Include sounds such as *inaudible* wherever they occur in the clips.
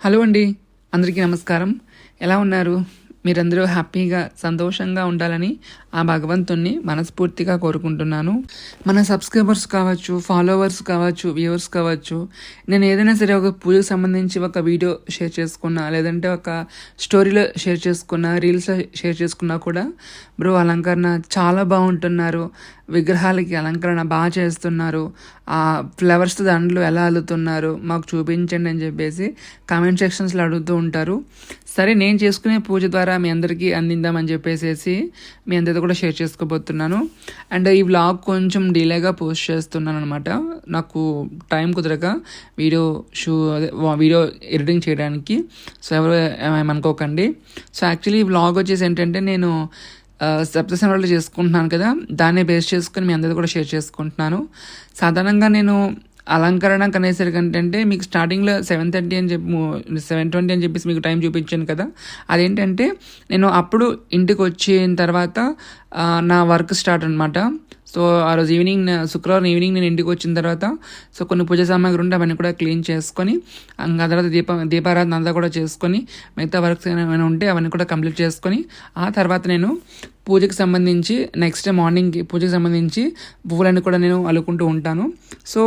Hello అండి. అందరికీ నమస్కారం. ఎలా ఉన్నారు? మీరందరూ హ్యాపీగా సంతోషంగా ఉండాలని ఆ భగవంతుణ్ణి మనస్ఫూర్తిగా కోరుకుంటున్నాను. మన సబ్స్క్రైబర్స్ కావచ్చు ఫాలోవర్స్ కావచ్చు వ్యూవర్స్ కావచ్చు నేను ఏదైనా సరే ఒక పూజకు సంబంధించి ఒక వీడియో షేర్ చేసుకున్నా లేదంటే ఒక స్టోరీలో షేర్ చేసుకున్నా రీల్స్ షేర్ చేసుకున్నా కూడా బ్రో అలంకరణ చాలా బాగుంటున్నారు. విగ్రహాలకి అలంకరణ బాగా చేస్తున్నారు. ఆ ఫ్లవర్స్ దండలు ఎలా అల్లుతున్నారు మాకు చూపించండి అని చెప్పేసి కామెంట్ సెక్షన్స్లో అడుగుతూ ఉంటారు. సరే నేను చేసుకునే పూజ ద్వారా మీ అందరికీ అందిందామని చెప్పేసి మీ అందరితో కూడా షేర్ చేసుకోబోతున్నాను. అండ్ ఈ వ్లాగ్ కొంచెం డిలేగా పోస్ట్ చేస్తున్నాను అనమాట నాకు టైం కుదరక వీడియో షూ అదే వీడియో ఎడిటింగ్ చేయడానికి. సో ఎవరు ఏమనుకోకండి సో యాక్చువల్లీ ఈ వ్లాగ్ వచ్చేసి ఏంటంటే నేను సప్తశనవాళ్ళు చేసుకుంటున్నాను కదా. దాన్ని బేస్ చేసుకుని మీ అందరితో కూడా షేర్ చేసుకుంటున్నాను. సాధారణంగా నేను అలంకరణ కనేసరికి ఏంటంటే మీకు స్టార్టింగ్లో సెవెన్ థర్టీ అని చెప్పి సెవెన్ ట్వంటీ అని చెప్పేసి మీకు టైం చూపించాను కదా. అదేంటంటే నేను అప్పుడు ఇంటికి వచ్చిన తర్వాత నా వర్క్ స్టార్ట్ అనమాట సో ఆ రోజు ఈవినింగ్ శుక్రవారం ఈవినింగ్ నేను ఇంటికి వచ్చిన తర్వాత సో కొన్ని పూజ సామాగ్రి ఉంటే అవన్నీ కూడా క్లీన్ చేసుకొని ఇంకా ఆ తర్వాత దీప దీపారాధన అంతా కూడా చేసుకొని మిగతా వర్క్స్ ఏమైనా ఉంటే అవన్నీ కూడా కంప్లీట్ చేసుకొని ఆ తర్వాత నేను పూజకి సంబంధించి నెక్స్ట్ డే మార్నింగ్కి పూజకి సంబంధించి పువ్వులన్నీ కూడా నేను అల్లుకుంటూ ఉంటాను. సో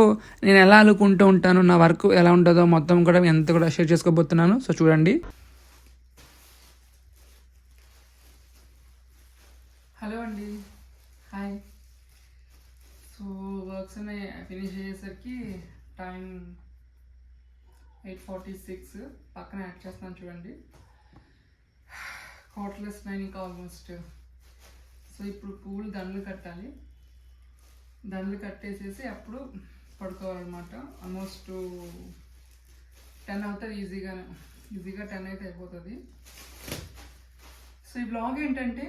నేను ఎలా అల్లుకుంటూ ఉంటాను నా వర్క్ ఎలా ఉంటుందో మొత్తం కూడా ఎంత కూడా షేర్ చేసుకోబోతున్నాను. సో చూడండి. హలో అండి. హాయ్ సో వర్క్స్ అనే ఫినిష్ అయ్యేసరికి టైం ఎయిట్ ఫార్టీ సిక్స్. పక్కన యాడ్ చేస్తున్నాను చూడండి. *sighs* కాట్లెస్ నైన్ ఇంకా ఆల్మోస్ట్ సో ఇప్పుడు పూలు దండలు కట్టాలి. దండలు కట్టేసేసి అప్పుడు పడుకోవాలన్నమాట. ఆల్మోస్ట్ టెన్ అవుతుంది ఈజీగానే ఈజీగా టెన్ అయితే అయిపోతుంది. సో ఈ బ్లాగ్ ఏంటంటే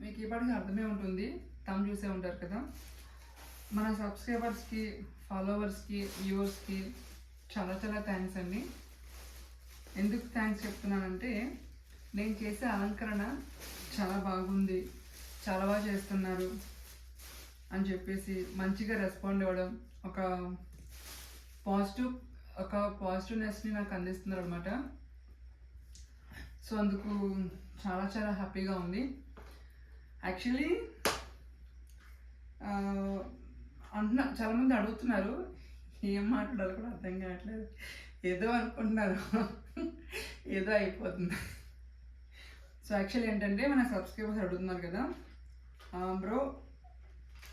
మీకు ఇప్పటికీ అర్థమే ఉంటుంది. తమ్ చూసే ఉంటారు కదా. మన సబ్స్క్రైబర్స్కి ఫాలోవర్స్కి వ్యూవర్స్కి చాలా చాలా థ్యాంక్స్ అండి. ఎందుకు థ్యాంక్స్ చెప్తున్నానంటే నేను చేసే అలంకరణ చాలా బాగుంది. చాలా బాగా చేస్తున్నారు అని చెప్పేసి మంచిగా రెస్పాండ్ అవ్వడం ఒక పాజిటివ్ ఒక పాజిటివ్నెస్ని నాకు అందిస్తున్నారు అనమాట సో అందుకు చాలా చాలా హ్యాపీగా ఉంది. యాక్చువల్లీ అంటున్నా చాలామంది అడుగుతున్నారు ఏం మాట్లాడాలి కూడా అర్థం కావట్లేదు. ఏదో అనుకుంటున్నారు. ఏదో అయిపోతుంది. సో యాక్చువల్లీ ఏంటంటే మన సబ్స్క్రైబర్స్ అడుగుతున్నారు కదా బ్రో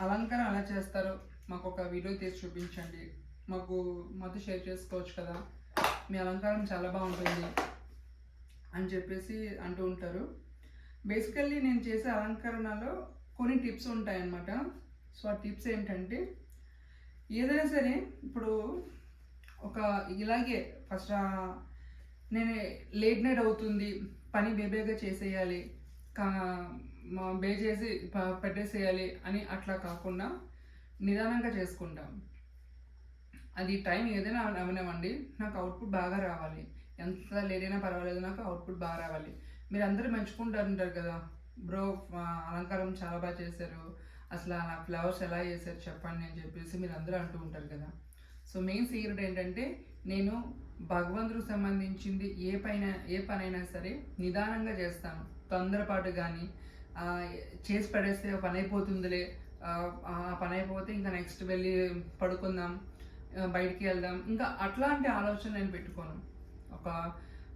అలంకారం ఎలా చేస్తారు? మాకు ఒక వీడియో తీసి చూపించండి. మాకు మాతో షేర్ చేసుకోవచ్చు కదా. మీ అలంకారం చాలా బాగుంటుంది అని చెప్పేసి అంటూ ఉంటారు. బేసికల్లీ నేను చేసే అలంకరణలో కొన్ని టిప్స్ ఉంటాయన్నమాట. సో ఆ టిప్స్ ఏంటంటే ఏదైనా సరే ఇప్పుడు ఒక ఇలాగే ఫస్ట్ నేను లేట్ నైట్ అవుతుంది పని బేబేగా చేసేయాలి కా చేసి ప- పెట్టేసేయాలి అని అట్లా కాకుండా నిదానంగా చేసుకుంటాం. అది టైం ఏదైనా అవనివ్వండి నాకు అవుట్పుట్ బాగా రావాలి. ఎంత లేట్ అయినా పర్వాలేదు నాకు అవుట్పుట్ బాగా రావాలి. మీరు అందరూ మెచ్చుకుంటారు ఉంటారు కదా. బ్రో అలంకారం చాలా బాగా చేశారు. అసలు ఆ ఫ్లవర్స్ ఎలా చేశారు చెప్పండి అని చెప్పేసి మీరు అందరూ అంటూ ఉంటారు కదా. సో మెయిన్ సీక్రెట్ ఏంటంటే నేను భగవంతుడికి సంబంధించింది ఏ పైన ఏ పనైనా సరే నిదానంగా చేస్తాను. తొందరపాటు కానీ చేసి పడేస్తే పని అయిపోతుందిలే ఆ, పని అయిపోతే ఇంకా నెక్స్ట్ వెళ్ళి పడుకుందాం బయటికి వెళ్దాం. ఇంకా అట్లాంటి ఆలోచన నేను పెట్టుకోను. ఒక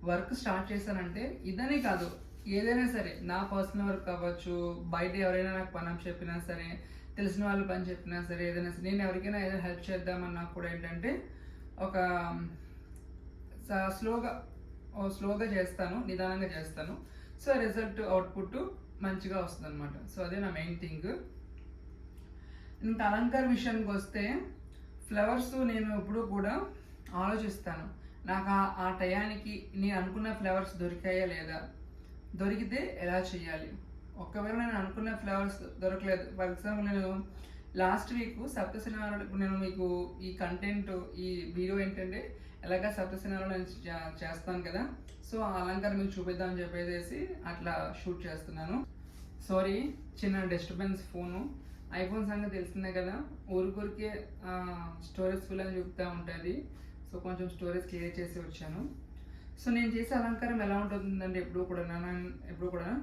వర్క్ స్టార్ట్ చేశానంటే ఇదనే కాదు ఏదైనా సరే. నా పర్సనల్ వర్క్ అవ్వచ్చు బయట ఎవరైనా నాకు పని చెప్పినా సరే తెలిసిన వాళ్ళు పని చెప్పినా సరే ఏదైనా సరే. నేను ఎవరికైనా ఏదైనా హెల్ప్ చేద్దామన్నా కూడా ఏంటంటే ఒక స్లోగా స్లోగా చేస్తాను నిదానంగా చేస్తాను. సో రిజల్ట్ అవుట్పుట్ మంచిగా వస్తుంది అనమాట సో అదే నా మెయిన్ థింగ్ ఇంకా అలంకార విషయానికి వస్తే ఫ్లవర్స్ నేను ఎప్పుడూ కూడా ఆలోచిస్తాను. నాకు ఆ- ఆ టయానికి నేను అనుకున్న ఫ్లవర్స్ దొరికాయా లేదా? దొరికితే ఎలా చేయాలి? ఒకవేళ నేను అనుకున్న ఫ్లవర్స్ దొరకలేదు. ఫర్ ఎగ్జాంపుల్ నేను లాస్ట్ వీక్ సప్తశనాలు నేను మీకు ఈ కంటెంట్ ఈ వీడియో ఏంటంటే ఎలాగ సప్తశనాలు నేను చేస్తాను కదా. సో ఆ అలంకారం మీకు చూపిద్దామని చెప్పేసి అట్లా షూట్ చేస్తున్నాను. సారీ చిన్న డిస్టర్బెన్స్ ఫోను. ఐఫోన్ సంగతి తెలిసిందే కదా. ఊరికూరికే స్టోరేజ్ ఫుల్ అని చెప్తా ఉంటుంది. సో కొంచెం స్టోరేజ్ క్లియర్ చేసి వచ్చాను. సో నేను చేసే అలంకారం ఎలా ఉంటుందంటే ఎప్పుడు కూడా నా- ఎప్పుడు కూడా.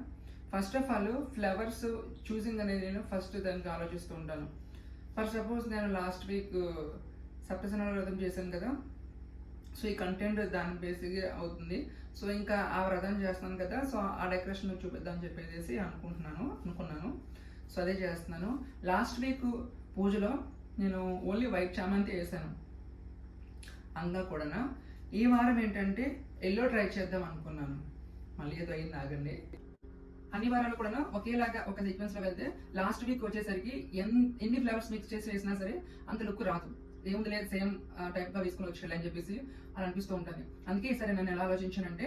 First of all flowers choosing అనేది నేను ఫస్ట్ దానికి ఆలోచిస్తూ ఉంటాను. ఫర్ సపోజ్ నేను లాస్ట్ వీక్ సప్తసన వ్రతం చేశాను కదా. సో ఈ కంటెంట్ దాని బేసిక్గా అవుతుంది. సో ఇంకా ఆ వ్రతం చేస్తాను కదా సో ఆ డెకరేషన్ చూపిద్దాం చెప్పేసి అనుకుంటున్నాను అనుకున్నాను. సో అదే చేస్తున్నాను. లాస్ట్ వీక్ పూజలో నేను ఓన్లీ వైట్ చామంతి వేసాను. అంగా కూడా ఈ వారం ఏంటంటే ఎల్లో ట్రై చేద్దాం అనుకున్నాను. మళ్ళీ ఏదో అయింది ఆగండి. అన్ని వారాలు కూడా ఒకేలాగా ఒక సీక్వెన్స్లో వెళ్తే లాస్ట్ వీక్ వచ్చేసరికి ఎన్ని ఫ్లవర్స్ మిక్స్ చేసి వేసినా సరే అంత లుక్ రాదు. ఏముంది లేదు సేమ్ టైప్గా వేసుకుని వచ్చేయాలి అని చెప్పేసి అలా అనిపిస్తూ ఉంటుంది. అందుకే సరే నేను ఎలా ఆలోచించానంటే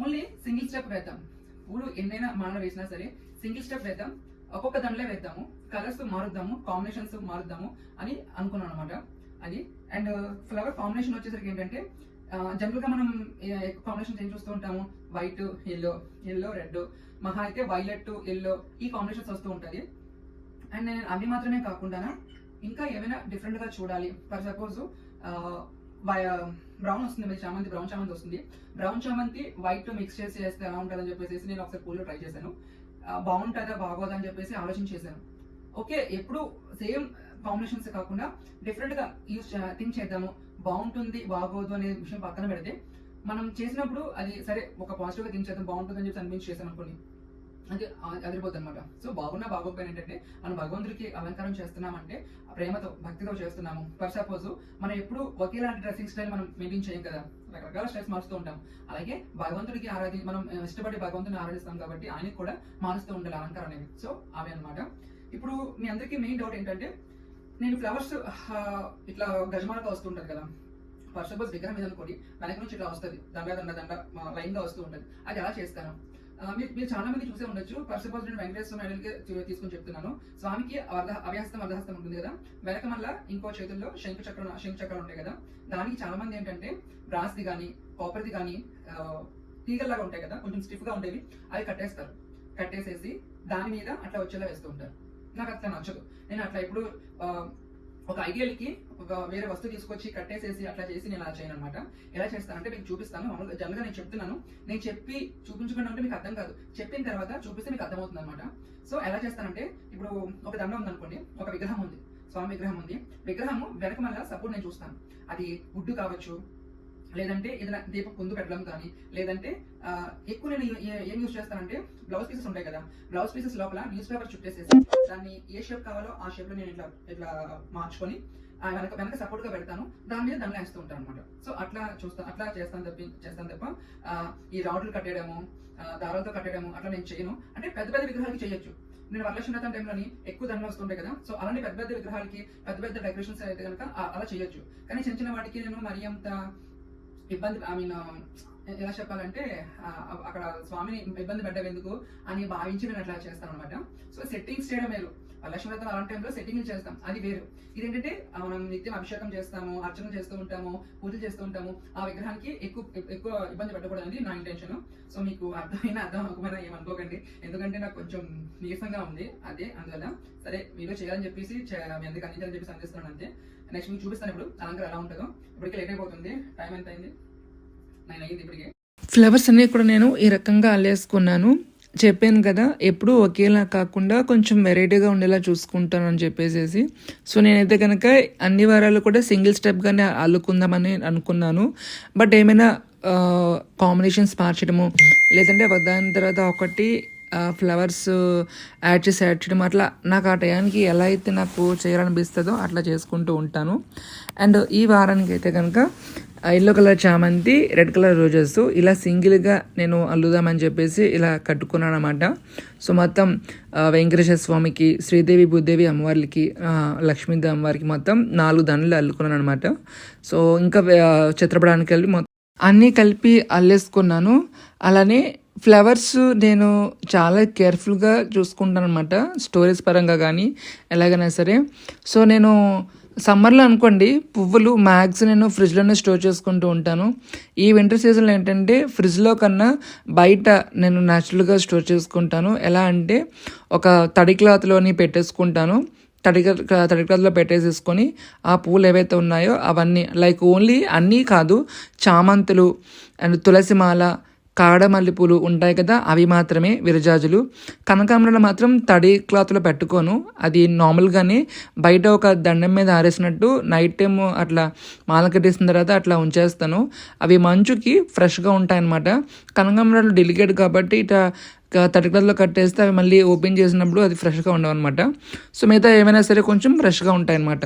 ఓన్లీ సింగిల్ స్టెప్ వేద్దాం. పూలు ఎన్నైనా మాల వేసినా సరే సింగిల్ స్టెప్ వేద్దాం ఒక్కొక్క దాంట్లో వేద్దాము కలర్స్ మారుద్దాము కాంబినేషన్స్ మారుద్దాము అని అనుకున్నాను అనమాట అది అండ్ ఫ్లవర్ కాంబినేషన్ వచ్చేసరికి ఏంటంటే జనరల్గా మనం కాంబినేషన్ ఏం చూస్తూ ఉంటాము? వైట్ ఎల్లో ఎల్లో రెడ్ మహా అయితే వైలెట్ ఎల్లో ఈ కాంబినేషన్స్ వస్తూ ఉంటుంది అండ్ నేను అవి మాత్రమే కాకుండా ఇంకా ఏమైనా డిఫరెంట్గా చూడాలి. ఫర్ సపోజ్ బ్రౌన్ వస్తుంది మరి చామంతి బ్రౌన్ చామంతి వస్తుంది. బ్రౌన్ చామంతి వైట్ మిక్స్ చేసి వేస్తే ఎలా ఉంటుందని చెప్పేసి నేను ఒకసారి పూల్లో ట్రై చేశాను. బాగుంటుందా బాగోదా అని చెప్పేసి ఆలోచన చేశాను. ఓకే ఎప్పుడు సేమ్ కాంబినేషన్స్ కాకుండా డిఫరెంట్గా యూస్ థింక్ చేద్దాము. బాగుంటుంది బాగోదు అనే విషయం పక్కన పెడితే మనం చేసినప్పుడు అది సరే ఒక పాజిటివ్గా థింక్ చేద్దాం బాగుంటుంది అని చెప్పి అనిపించి చేసాం అనుకోండి అంటే అదిరిపోతుంది అనమాట సో బాగున్నా బాగోకపోయినా ఏంటంటే మనం భగవంతుడికి అలంకారం చేస్తున్నామంటే ప్రేమతో భక్తితో చేస్తున్నాము. ఫర్ సపోజ్ మనం ఎప్పుడు ఒకేలాంటి డ్రెస్సింగ్ స్టైల్ మనం మెయింటైన్ చేయం కదా. రకరకాల స్టైల్స్ మారుస్తూ ఉంటాం. అలాగే భగవంతుడికి ఆరాధి మనం ఇష్టపడి భగవంతుని ఆరాధిస్తాం కాబట్టి ఆయనకి కూడా మారుస్తూ ఉండాలి అలంకారం అనేది. సో అవి అన్నమాట. ఇప్పుడు మీ అందరికీ మెయిన్ డౌట్ ఏంటంటే నేను ఫ్లవర్స్ ఇట్లా గజమాలతో వస్తుంటది కదా. ఫర్ సపోజ్ విగ్రహం మీద అనుకోండి వెనక నుంచి ఇట్లా వస్తుంది. దండ దండ దండ లైన్గా వస్తూ ఉంటుంది. అది ఎలా చేస్తాను? మీరు మీరు చాలా మంది చూసే ఉండొచ్చు. ఫర్ నేను వెంకటేశ్వర మెడల్కి తీసుకొని చెప్తున్నాను. స్వామికి అర్ధ- అభయహస్తం అర్ధహస్తం ఉంటుంది కదా? వెనక మళ్ళా ఇంకో చేతుల్లో శంకు చక్రం శంకు చక్రం ఉంటాయి కదా? దానికి చాలా మంది ఏంటంటే బ్రాస్ది కానీ కాపర్ది కానీ తీగల్లాగా ఉంటాయి కదా? కొంచెం స్టిఫ్గా ఉండేవి. అవి కట్టేస్తారు. కట్టేసేసి దాని మీద అట్లా వచ్చేలా వేస్తూ ఉంటారు. నాకు అట్లా నచ్చదు. నేను అట్లా ఇప్పుడు ఒక ఐడియల్కి ఒక వేరే వస్తువు తీసుకొచ్చి కట్టేసేసి అట్లా చేసి నేను అలా చేయను అనమాట ఎలా చేస్తానంటే మీకు చూపిస్తాను. మామూలుగా జనరల్గా నేను చెప్తున్నాను. నేను చెప్పి చూపించకుండా ఉంటే మీకు అర్థం కాదు. చెప్పిన తర్వాత చూపిస్తే మీకు అర్థమవుతుంది అనమాట సో ఎలా చేస్తానంటే ఇప్పుడు ఒక దండం ఉంది అనుకోండి ఒక విగ్రహం ఉంది. స్వామి విగ్రహం ఉంది. విగ్రహము వెనక మళ్ళీ సపోర్ట్ నేను చూస్తాను. అది వుడ్ కావచ్చు లేదంటే ఏదైనా దీపం పొందు పెట్టడం కానీ లేదంటే ఎక్కువ నేను ఏం యూస్ చేస్తానంటే బ్లౌజ్ పీసెస్ ఉంటాయి కదా బ్లౌజ్ పీసెస్ లోపల న్యూస్ పేపర్ చుట్టేసేసి దాన్ని ఏ షేప్ కావాలో ఆ షేప్లో నేను ఇట్లా ఇట్లా మార్చుకొని వెనక వెనక సపోర్ట్గా పెడతాను. దాని మీద దండలు వేస్తూ ఉంటాను అనమాట సో అట్లా చూస్తాను అట్లా చేస్తాను తప్పి చేస్తాను తప్ప ఈ రాడ్లు కట్టేయడము దారాలతో కట్టేయడము అట్లా నేను చేయను. అంటే పెద్ద పెద్ద విగ్రహాలకి చేయొచ్చు. నేను వరలక్ష్మీ టైంలోని ఎక్కువ దండలు వస్తుంటాయి కదా సో అలాంటి పెద్ద పెద్ద విగ్రహాలకి పెద్ద పెద్ద డెకరేషన్స్ అయితే కనుక అలా చేయొచ్చు. కానీ చిన్న చిన్న వాటికి నేను మరీ అంత ఇబ్బంది ఐ మీన్ ఎలా చెప్పాలంటే అక్కడ స్వామిని ఇబ్బంది పెట్టడం ఎందుకు అని భావించి నేను అట్లా చేస్తాను అనమాట సో సెట్టింగ్స్ చేయడం వేరు. లక్ష్మీ వ్రతం అలాంటి టైంలో సెట్టింగ్ చేస్తాం. అది వేరు. ఇదేంటంటే మనం నిత్యం అభిషేకం చేస్తాము అర్చన చేస్తూ ఉంటాము పూజలు చేస్తూ ఉంటాము. ఆ విగ్రహానికి ఎక్కువ ఎక్కువ ఇబ్బంది పెట్టకూడదు నా ఇంటెన్షన్ సో మీకు అర్థమైనా అర్థం అవ్వకపోయినా ఏమనుకోకండి ఎందుకంటే నాకు కొంచెం నీరసంగా ఉంది. అదే అందువల్ల సరే మీరు చేయాలని చెప్పేసి చే- మీ అందించాలని చెప్పేసి అందిస్తున్నాను అంతే. నెక్స్ట్ మీకు చూపిస్తాను ఇప్పుడు. అలంకారం ఎలా ఉంటుందో. ఇప్పటికే లేట్ అయిపోతుంది. టైం ఎంత అయింది? నైన్ అయ్యింది ఇప్పటికే ఫ్లవర్స్ అన్నీ కూడా నేను ఈ రకంగా అల్లేసుకున్నాను. చెప్పాను కదా ఎప్పుడూ ఒకేలా కాకుండా కొంచెం వెరైటీగా ఉండేలా చూసుకుంటాను అని చెప్పేసి సో నేనైతే కనుక అన్ని వారాలు కూడా సింగిల్ స్టెప్గానే అల్లుకుందామని అనుకున్నాను. బట్ ఏమైనా కాంబినేషన్స్ మార్చడము లేదంటే దాని తర్వాత ఒకటి ఫ్లవర్స్ యాడ్ చేసి యాడ్ చేయడం అట్లా నాకు ఆ టయానికి ఎలా అయితే నాకు చేయాలనిపిస్తుందో అట్లా చేసుకుంటూ ఉంటాను. అండ్ ఈ వారానికి అయితే కనుక ఎల్లో కలర్ చామంతి రెడ్ కలర్ రోజెస్ ఇలా సింగిల్గా నేను అల్లుదామని చెప్పేసి ఇలా కట్టుకున్నాను అనమాట సో మొత్తం వెంకటేశ్వర స్వామికి శ్రీదేవి భూదేవి అమ్మవార్లకి లక్ష్మీదేవి అమ్మవారికి మొత్తం నాలుగు దండలు అల్లుకున్నాను అనమాట సో ఇంకా చిత్రపటానికి వెళ్ళి మొత్తం అన్నీ కలిపి అల్లేసుకున్నాను. అలానే ఫ్లవర్స్ నేను చాలా కేర్ఫుల్గా చూసుకుంటాను అనమాట స్టోరేజ్ పరంగా కానీ ఎలాగైనా సరే. సో నేను సమ్మర్లో అనుకోండి పువ్వులు మ్యాక్స్ నేను ఫ్రిడ్జ్లోనే స్టోర్ చేసుకుంటూ ఉంటాను. ఈ వింటర్ సీజన్లో ఏంటంటే ఫ్రిడ్జ్లో కన్నా బయట నేను న్యాచురల్గా స్టోర్ చేసుకుంటాను. ఎలా అంటే ఒక తడి క్లాత్లోని పెట్టేసుకుంటాను. తడి తడి క్లాత్లో పెట్టేసేసుకొని ఆ పూలు ఏవైతే ఉన్నాయో అవన్నీ లైక్ ఓన్లీ అన్నీ కాదు చామంతులు అండ్ తులసిమాల కాడమల్లి పూలు ఉంటాయి కదా అవి మాత్రమే విరజాజులు. కనకాంబరాలు మాత్రం తడి క్లాత్లో పెట్టుకోను. అది నార్మల్గానే బయట ఒక దండం మీద ఆరేసినట్టు నైట్ టైం అట్లా మాల కట్టేసిన తర్వాత అట్లా ఉంచేస్తాను. అవి మంచుకి ఫ్రెష్గా ఉంటాయన్నమాట. కనకాంబరాలు డెలికేట్ కాబట్టి ఇట్లా తడి క్లాత్లో కట్టేస్తే అవి మళ్ళీ ఓపెన్ చేసినప్పుడు అది ఫ్రెష్గా ఉండవు అనమాట సో మిగతా ఏమైనా సరే కొంచెం ఫ్రెష్గా ఉంటాయన్నమాట.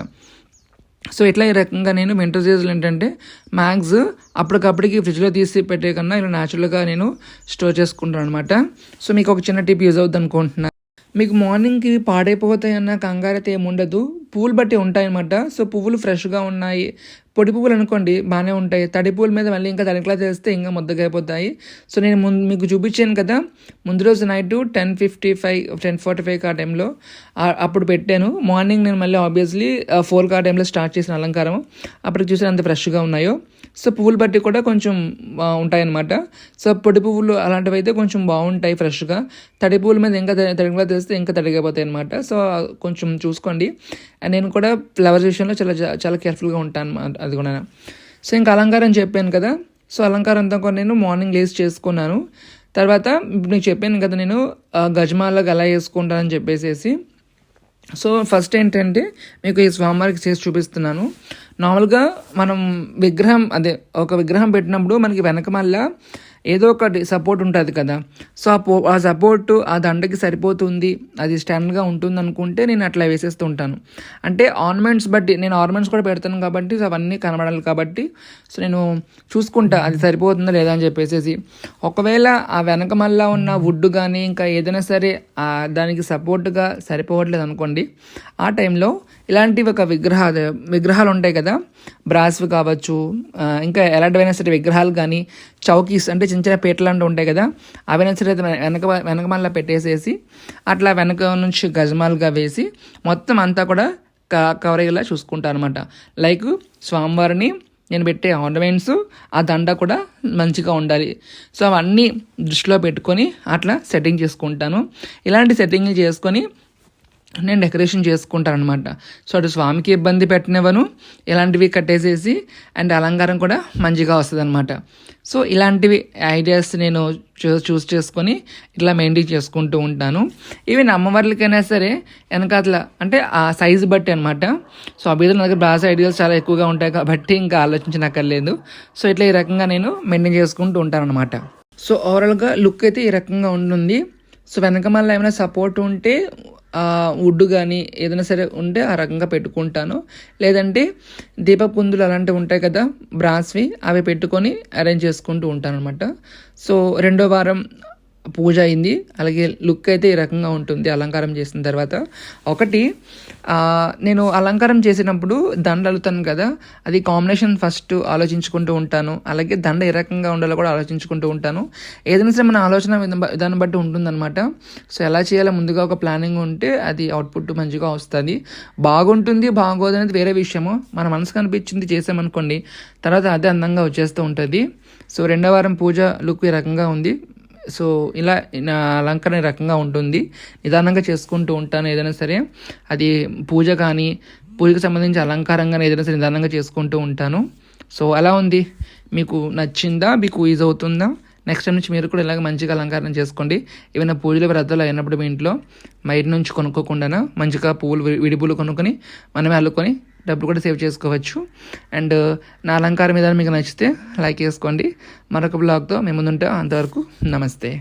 సో ఇట్లా ఈ రకంగా నేను వింటర్ సీజన్ ఏంటంటే మ్యాక్స్ అప్పటికప్పటికి ఫ్రిడ్జ్లో తీసి పెట్టే కన్నా ఇలా న్యాచురల్గా నేను స్టోర్ చేసుకుంటాను అనమాట సో మీకు ఒక చిన్న టిప్ యూజ్ అవుద్ది అనుకుంటున్నాను మీకు మార్నింగ్కి పాడైపోతాయన్న కంగారు అయితే ఏముండదు. పువ్వులు బట్టి ఉంటాయన్నమాట. సో పువ్వులు ఫ్రెష్గా ఉన్నాయి. పొడి పువ్వులు అనుకోండి బాగానే ఉంటాయి. తడి పువ్వుల మీద మళ్ళీ ఇంకా తడికలా చేస్తే ఇంకా ముద్దగైపోతాయి. అయిపోతాయి సో నేను ముందు మీకు చూపించాను కదా ముందు రోజు night ten fifty five ten forty five ఆ టైంలో అప్పుడు పెట్టాను. మార్నింగ్ నేను మళ్ళీ ఆబ్వియస్లీ ఫోర్ ఆ టైంలో స్టార్ట్ చేసిన అలంకారం. అప్పుడు చూసిన అంత ఫ్రెష్గా ఉన్నాయో. సో పువ్వులు బట్టి కూడా కొంచెం ఉంటాయన్నమాట. సో పొడి పువ్వులు అలాంటివి అయితే కొంచెం బాగుంటాయి ఫ్రెష్గా. తడి పువ్వుల మీద ఇంకా తడి- తడిగా తెస్తే ఇంకా తడిగైపోతాయి అనమాట సో కొంచెం చూసుకోండి. అండ్ నేను కూడా ఫ్లవర్స్ విషయంలో చాలా చాలా కేర్ఫుల్గా ఉంటాను అది కూడా. సో ఇంకా అలంకారం చెప్పాను కదా. సో అలంకారం అంతా కూడా నేను మార్నింగ్ లేసి చేసుకున్నాను. తర్వాత ఇప్పుడు నీకు చెప్పాను కదా నేను గజమాలకు ఎలా వేసుకుంటానని చెప్పేసేసి. సో ఫస్ట్ ఏంటంటే మీకు ఈ స్వామివారికి చేసి చూపిస్తున్నాను. నార్మల్గా మనం విగ్రహం అదే ఒక విగ్రహం పెట్టినప్పుడు మనకి వెనక మళ్ళీ ఏదో ఒకటి సపోర్ట్ ఉంటుంది కదా. సో ఆ పో ఆ సపోర్ట్ ఆ దండకి సరిపోతుంది. అది స్టాండ్గా ఉంటుంది అనుకుంటే నేను అట్లా వేసేస్తూ ఉంటాను అంటే ఆర్నమెంట్స్ బట్టి నేను ఆర్నమెంట్స్ కూడా పెడతాను కాబట్టి సో అవన్నీ కనబడాలి కాబట్టి సో నేను చూసుకుంటా అది సరిపోతుందా లేదా అని చెప్పేసి ఒకవేళ ఆ వెనక మళ్ళా ఉన్న వుడ్ కానీ ఇంకా ఏదైనా సరే దానికి సపోర్ట్గా సరిపోవట్లేదు అనుకోండి ఆ టైంలో ఇలాంటివి ఒక విగ్రహ విగ్రహాలు ఉంటాయి కదా బ్రాస్వి కావచ్చు ఇంకా ఎలాంటివైనా సరే విగ్రహాలు కానీ చౌకీస్ అంటే చిన్న చిన్న పీటలు ఉంటాయి కదా అవైనా సరే వెనక వెనక పెట్టేసేసి అట్లా వెనక నుంచి గజమాలుగా వేసి మొత్తం అంతా కూడా క కవర్ అయ్యేలా చూసుకుంటాను అనమాట లైక్ స్వామివారిని నేను పెట్టే ఆర్నమెంట్స్ ఆ దండ కూడా మంచిగా ఉండాలి. సో అవన్నీ దృష్టిలో పెట్టుకొని అట్లా సెట్టింగ్ చేసుకుంటాను. ఇలాంటి సెట్టింగ్ చేసుకొని నేను డెకరేషన్ చేసుకుంటాను అనమాట సో అటు స్వామికి ఇబ్బంది పెట్టనివ్వను ఇలాంటివి కట్టేసేసి అండ్ అలంకారం కూడా మంచిగా వస్తుంది అనమాట సో ఇలాంటివి ఐడియాస్ నేను చూ చూస్ చేసుకొని ఇట్లా మెయింటైన్ చేసుకుంటూ ఉంటాను. ఈవెన్ అమ్మవార్లకైనా సరే వెనకాతల అంటే ఆ సైజు బట్టి అనమాట సో అభిధుల దగ్గర బ్రాస్ ఐడియాస్ చాలా ఎక్కువగా ఉంటాయి కాబట్టి ఇంకా ఆలోచించనక్కర్లేదు. సో ఇట్లా ఈ రకంగా నేను మెయింటైన్ చేసుకుంటూ ఉంటాను అనమాట సో ఓవరాల్గా లుక్ అయితే ఈ రకంగా ఉంటుంది. సో వెనక మళ్ళీ ఏమైనా సపోర్ట్ ఉంటే వుడ్ కానీ ఏదైనా సరే ఉంటే ఆ రకంగా పెట్టుకుంటాను. లేదంటే దీపపుందులు అలాంటివి ఉంటాయి కదా బ్రాస్వి అవి పెట్టుకొని అరేంజ్ చేసుకుంటూ ఉంటాను అనమాట సో రెండో వారం పూజ అయింది. అలాగే లుక్ అయితే ఈ రకంగా ఉంటుంది అలంకారం చేసిన తర్వాత. ఒకటి నేను అలంకారం చేసినప్పుడు దండ అల్లుతాను కదా అది కాంబినేషన్ ఫస్ట్ ఆలోచించుకుంటూ ఉంటాను. అలాగే దండ ఏ రకంగా ఉండాలో కూడా ఆలోచించుకుంటూ ఉంటాను. ఏదైనా సరే మన ఆలోచన దాన్ని బట్టి ఉంటుందన్నమాట. సో ఎలా చేయాలో ముందుగా ఒక ప్లానింగ్ ఉంటే అది అవుట్పుట్ మంచిగా వస్తుంది. బాగుంటుంది బాగోదు అనేది వేరే విషయము. మన మనసుకు అనిపించింది చేసామనుకోండి తర్వాత అదే అందంగా వచ్చేస్తూ ఉంటుంది. సో రెండో వారం పూజ లుక్ ఈ రకంగా ఉంది. సో ఇలా నా అలంకరణ రకంగా ఉంటుంది. నిదానంగా చేసుకుంటూ ఉంటాను ఏదైనా సరే. అది పూజ కానీ పూజకు సంబంధించి అలంకారంగా ఏదైనా సరే నిదానంగా చేసుకుంటూ ఉంటాను. సో అలా ఉంది. మీకు నచ్చిందా? మీకు ఈజ్ అవుతుందా? నెక్స్ట్ టైం నుంచి మీరు కూడా ఇలాగ మంచిగా అలంకారం చేసుకోండి. ఏమైనా పూజలు వ్రతాలు అయినప్పుడు మీ ఇంట్లో బయట నుంచి కొనుక్కోకుండా మంచిగా పువ్వులు విడి పువ్వులు కొనుక్కొని మనమే అల్లుకొని డబ్బులు కూడా సేవ్ చేసుకోవచ్చు. అండ్ నా అలంకారం మీద మీకు నచ్చితే లైక్ చేసుకోండి. మరొక బ్లాగ్తో మేము ముందుంటాం. అంతవరకు నమస్తే.